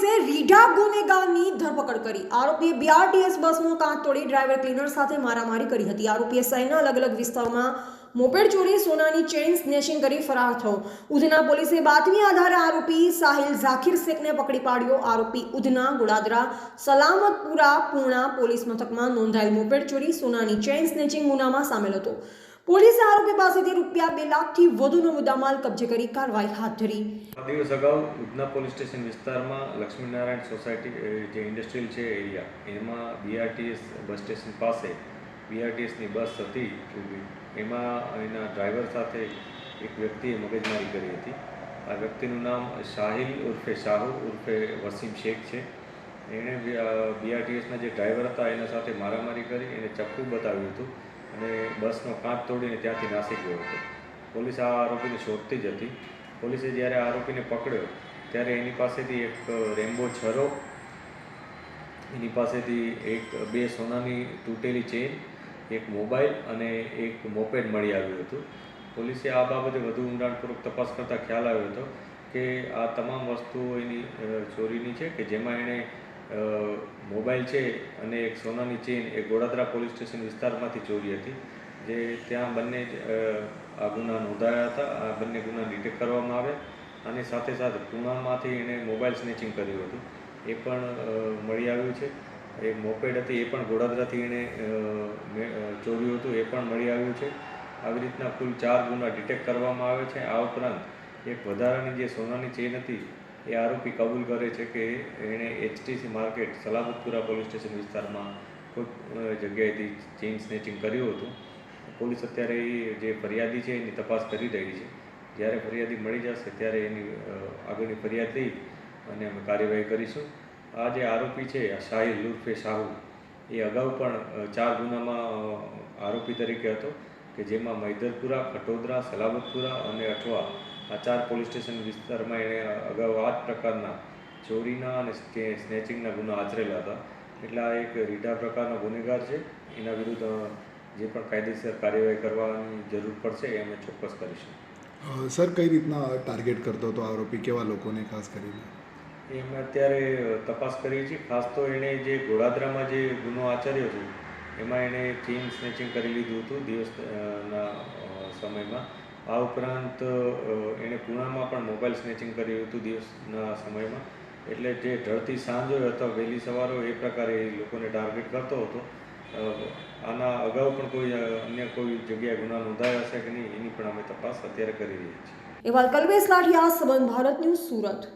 રીઢા ગુનેગારની ધરપકડ કરી. આરોપીએ બીઆરટીએસ બસનો કાચ તોડી ડ્રાઈવર ક્લીનર સાથે મારામારી કરી હતી. આરોપીએ શહેરના અલગ અલગ વિસ્તારોમાં મોપેડ ચોરી સોનાની ચેઇન સ્નેચિંગ કરી ફરાર થયો. ઉધના પોલીસે બાતમી આધારે આરોપી સાહિલ ઝાકીર શેખને પકડી પાડ્યો. આરોપી ઉધના, ગોડાદરા, સલામતપુરા પૂર્ણા પોલીસ મથકમાં નોંધાયેલ મોપેડ ચોરી સોનાની ચેઇન સ્નેચિંગ ગુનામાં સામેલ હતો. પોલીસે આરોપી પાસેથી રૂપિયા બે લાખથી વધુનો મુદ્દામાલ કબજે કરી કાર્યવાહી હાથ ધરી. દિવસ અગાઉ ઉધના પોલીસ સ્ટેશન વિસ્તારમાં લક્ષ્મીનારાયણ સોસાયટી જે ઇન્ડસ્ટ્રીયલ છે એરિયા, એમાં બીઆરટીએસ બસ સ્ટેશન પાસે બીઆરટીએસની બસ હતી એમાં એના ડ્રાઈવર સાથે એક વ્યક્તિએ મગજમારી કરી હતી. આ વ્યક્તિનું નામ શાહિલ ઉર્ફે શાહુ ઉર્ફે વસીમ શેખ છે. એણે બીઆરટીએસના જે ડ્રાઈવર હતા એના સાથે મારામારી કરી, એને ચપ્પુ બતાવ્યું હતું. અને બસનો કાચ તોડીને ત્યાંથી નાસી ગયો હતો. પોલીસ આ આરોપીને શોધતી જ હતી. પોલીસે જ્યારે આરોપીને પકડ્યો, ત્યારે એની પાસેથી એક રેમ્બો છરો, એની પાસેથી એક, બે સોનાની તૂટેલી ચેન, એક મોબાઈલ અને એક મોપેડ મળી આવ્યું હતું. પોલીસે આ બાબતે વધુ ઊંડાણપૂર્વક તપાસ કરતાં ખ્યાલ આવ્યો હતો કે આ તમામ વસ્તુઓ એની ચોરીની છે કે જેમાં એણે મોબાઈલ છે અને એક સોનાની ચેઇન એ ગોડાદરા પોલીસ સ્ટેશન વિસ્તારમાંથી ચોરી હતી. જે ત્યાં બંને આ ગુના નોંધાયા હતા. આ બંને ગુના ડિટેક્ટ કરવામાં આવ્યા અને સાથે સાથે પૂનામાંથી એણે મોબાઈલ સ્નેચિંગ કર્યું હતું. એ પણ મળી આવ્યું છે. એ મોપેડ હતી, એ પણ ગોડાદરાથી એણે ચોર્યું હતું. એ પણ મળી આવ્યું છે. આવી રીતના કુલ ચાર ગુના ડિટેક્ટ કરવામાં આવે છે. આ ઉપરાંત એક વધારાની જે સોનાની ચેન હતી એ આરોપી કબૂલ કરે છે કે એણે HTC market Salamatpura police station વિસ્તારમાં કોઈ જગ્યાએથી ચેઇન સ્નેચિંગ કર્યું હતું. પોલીસ અત્યારે જે ફરિયાદી છે એની તપાસ કરી રહી છે. જ્યારે ફરિયાદી મળી જશે ત્યારે એની આગળની ફરિયાદ લઈ અને અમે કાર્યવાહી કરીશું. આ જે આરોપી છે, આ શાહિલ ઉર્ફે શાહુ, એ અગાઉ પણ ચાર ગુનામાં આરોપી તરીકે હતો કે જેમાં મૈદરપુરા, ખટોદરા સલામતપુરા અને અઠવા આ ચાર પોલીસ સ્ટેશન વિસ્તારમાં એણે અગાઉ આ જ પ્રકારના ચોરીના અને સ્નેચિંગના ગુના આચરેલા હતા. એટલે આ એક રીઢા પ્રકારનો ગુનેગાર છે. એના વિરુદ્ધ જે પણ કાયદેસર કાર્યવાહી કરવાની જરૂર પડશે એ અમે ચોક્કસ કરીશું. સર કઈ રીતના ટાર્ગેટ કરતો હતો આરોપી? કેવા લોકોને ખાસ કરીને? એ અમે અત્યારે તપાસ કરીએ છીએ. ખાસ તો એણે જે ગોળાદરામાં જે ગુનો આચર્યો છે એમાં એણે ચેઇન સ્નેચિંગ કરી લીધું હતું દિવસના સમયમાં. આ ઉપરાંત એણે પૂણામાં પણ મોબાઈલ સ્નેચિંગ કર્યું હતું દિવસના સમયમાં. એટલે જે ઢળતી સાંજ હોય અથવા વહેલી સવાર હોય એ પ્રકારે એ લોકોને ટાર્ગેટ કરતો હતો. આના અગાઉ પણ કોઈ અન્ય કોઈ જગ્યાએ ગુના નોંધાયા હશે કે નહીં, એની પણ અમે તપાસ અત્યારે કરી રહ્યા છીએ. એવા કલ્પેશ લાઠિયા સંબંધ ભારત ન્યૂઝ સુરત.